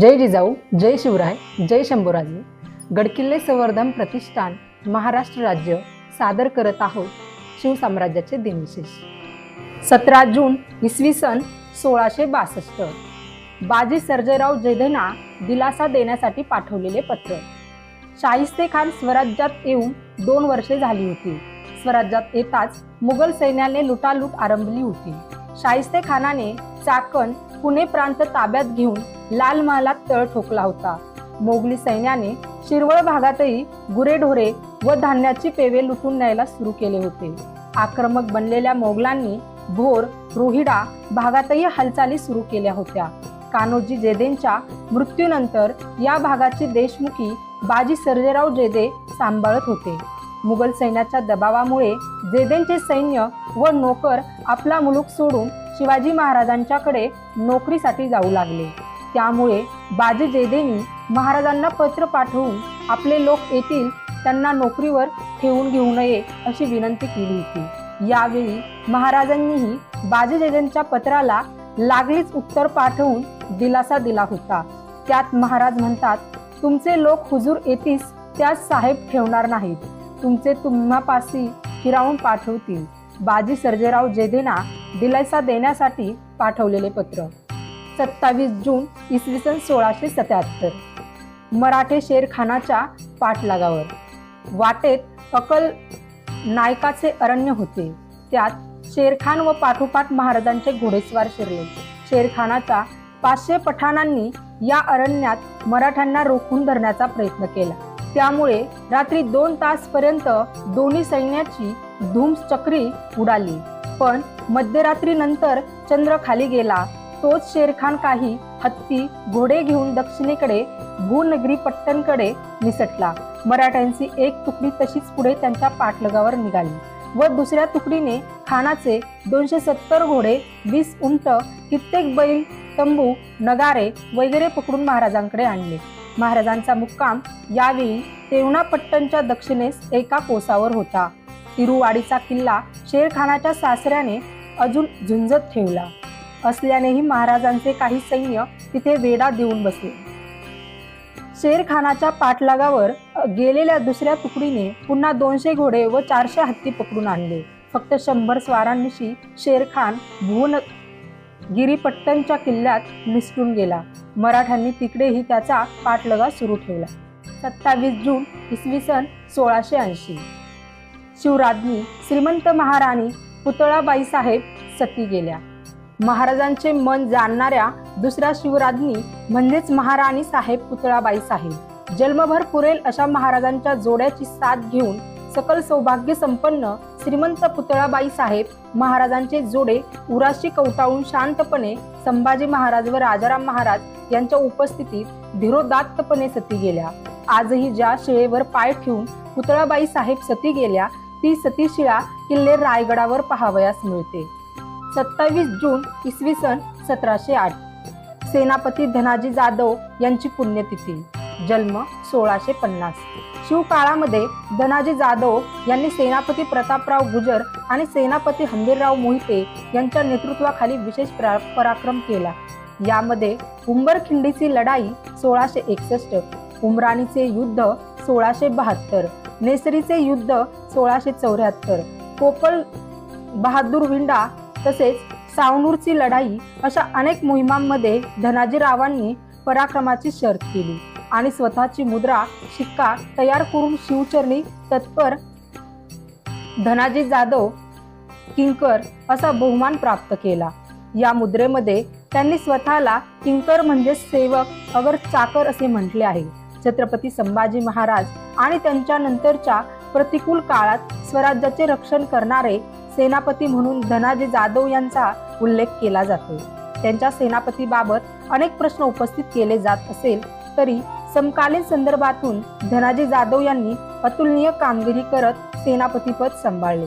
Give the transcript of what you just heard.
जय जिजाऊ जय शिवराय जय शंभूराजे. गडकिल्ले संवर्धन प्रतिष्ठान महाराष्ट्र राज्य सादर करत आहोत शिवसाम्राज्याचे दिनविशेष. सतरा जून इसवी सन सोळाशे बासष्ट. बाजी सर्जेराव जेधना दिलासा देण्यासाठी पाठवलेले पत्र. शाहिस्ते खान स्वराज्यात येऊन दोन वर्षे झाली होती. स्वराज्यात येताच मुघल सैन्याने लुटालूट आरंभली होती. शाहिस्ते खानाने चाकण पुणे प्रांत ताब्यात घेऊन लाल महालात तळ ठोकला होता. मोगली सैन्याने शिरवळ भागातही गुरेढोरे व धान्याची पेवे लुटून न्यायला सुरू केले होते. आक्रमक बनलेल्या मोगलांनी भोर रोहिडा भागातही हालचाली सुरू केल्या होत्या. कान्होजी जेदेंच्या मृत्यूनंतर या भागाची देशमुखी बाजी सर्जेराव जेदे सांभाळत होते. मुघल सैन्याच्या दबावामुळे जेदेंचे सैन्य व नोकर आपला मुलूक सोडून शिवाजी महाराजांच्याकडे नोकरीसाठी जाऊ लागले. त्यामुळे बाजी जेदेनी महाराजांना पत्र पाठवून आपले लोक येतील त्यांना नोकरीवर ठेवून घेऊ नये अशी विनंती केली होती. यावेळी महाराजांनीही बाजी जेदेंच्या पत्राला लागलीच उत्तर पाठवून दिलासा दिला होता. त्यात महाराज म्हणतात तुमचे लोक हुजूर येतीस त्यास साहेब ठेवणार नाहीत. तुमचे तुम्हापासी फिरावून पाठवतील. बाजी सर्जेराव जेदेना दिलासा देण्यासाठी पाठवलेले पत्र. सत्तावीस जून इसवी सन सोळाशे सत्याहत्तर. मराठे शेरखानाच्या पाठलागावर. वाटेत अकल नायकाचे अरण्य होते. त्यात शेरखान व पाठोपाठ महाराजांचे घोडेस्वार शिरले. शेरखानाचा पाचशे पठाणांनी या अरण्यात मराठ्यांना रोखून धरण्याचा प्रयत्न केला. त्यामुळे रात्री दोन तासपर्यंत दोन्ही सैन्याची धूमचक्री उडाली. पण मध्यरात्रीनंतर चंद्र खाली गेला तोच शेरखान काही हत्ती घोडे घेऊन दक्षिणेकडे भूनगरी पट्टणकडे निसटला. मराठ्यांची एक तुकडी तशीच पुढे त्यांच्या पाठलगावर निघाली व दुसऱ्या तुकडीने खानाचे दोनशे सत्तर घोडे वीस उंट कित्येक बैल तंबू नगारे वगैरे पकडून महाराजांकडे आणले. महाराजांचा मुक्काम यावेळी तेवणा पट्टणच्या दक्षिणेस एका कोसावर होता. तिरुवाडीचा किल्ला शेरखानाच्या सासऱ्याने अजून झुंजत ठेवला. असल्यानेही महाराजांचे काही सैन्य तिथे वेढा देऊन बसले. शेरखानाच्या पाठलागावर गेलेल्या दुसऱ्या तुकडीने पुन्हा दोनशे घोडे व चारशे हत्ती पकडून आणले. फक्त शंभर स्वारांनिशी शेरखान भुवन गिरीपट्टनच्या किल्ल्यात निसटून गेला. मराठ्यांनी तिकडेही त्याचा पाठलगा सुरू ठेवला. सत्तावीस जून इसवी सन सोळाशे ऐंशी. शिवराज्ञी श्रीमंत महाराणी पुतळाबाई साहेब सती गेल्या. महाराजांचे मन जाणणाऱ्या दुसऱ्या शिवराज्ञी म्हणजेच महाराणी साहेब पुतळाबाई साहेब. जन्मभर पुरेल अशा महाराजांच्या जोड्याची साथ घेऊन सकल सौभाग्य संपन्न श्रीमंत पुतळाबाई साहेब महाराजांचे जोडे उराशी कवटाळून शांतपणे संभाजी महाराज व राजाराम महाराज यांच्या उपस्थितीत धीरोदात्तपणे सती गेल्या. आजही ज्या शिळेवर पाय ठेवून पुतळाबाई साहेब सती गेल्या ती सतीशिळा किल्ले रायगडावर पाहावयास मिळते. सत्तावीस जून इसवी सन सतराशे आठ. सेनापती धनाजी जाधव यांची पुण्यतिथी जन्म सोळाशे पन्नास. शिवकाळामध्ये धनाजी जाधव यांनी सेनापती प्रतापराव गुजर आणि सेनापती हंबीरराव मोहिते यांच्या नेतृत्वाखाली विशेष पराक्रम केला. यामध्ये उंबरखिंडीची लढाई सोळाशे एकसष्ट उमराणीचे युद्ध सोळाशे बहात्तर नेसरीचे युद्ध सोळाशे चौऱ्याहत्तर कोपल बहादूर विंडा तसेच सावनूरची लढाई अशा अनेक मोहिमांमध्ये धनाजीरावांनी पराक्रमाची शर्त केली आणि स्वतःची मुद्रा शिक्का तयार करून शिवचरणी तत्पर धनाजी जाधव किंकर असा बहुमान प्राप्त केला. या मुद्रेमध्ये त्यांनी स्वतःला किंकर म्हणजे सेवक अगर चाकर असे म्हटले आहे. छत्रपती संभाजी महाराज आणि त्यांच्या नंतरच्या प्रतिकूल काळात स्वराज्याचे रक्षण करणारे सेनापती म्हणून धनाजी जाधव यांचा उल्लेख केला जातो. त्यांच्या सेनापतीबाबत अनेक प्रश्न उपस्थित केले जात असेल तरी समकालीन संदर्भातून धनाजी जाधव यांनी अतुलनीय कामगिरी करत सेनापतीपद सांभाळले.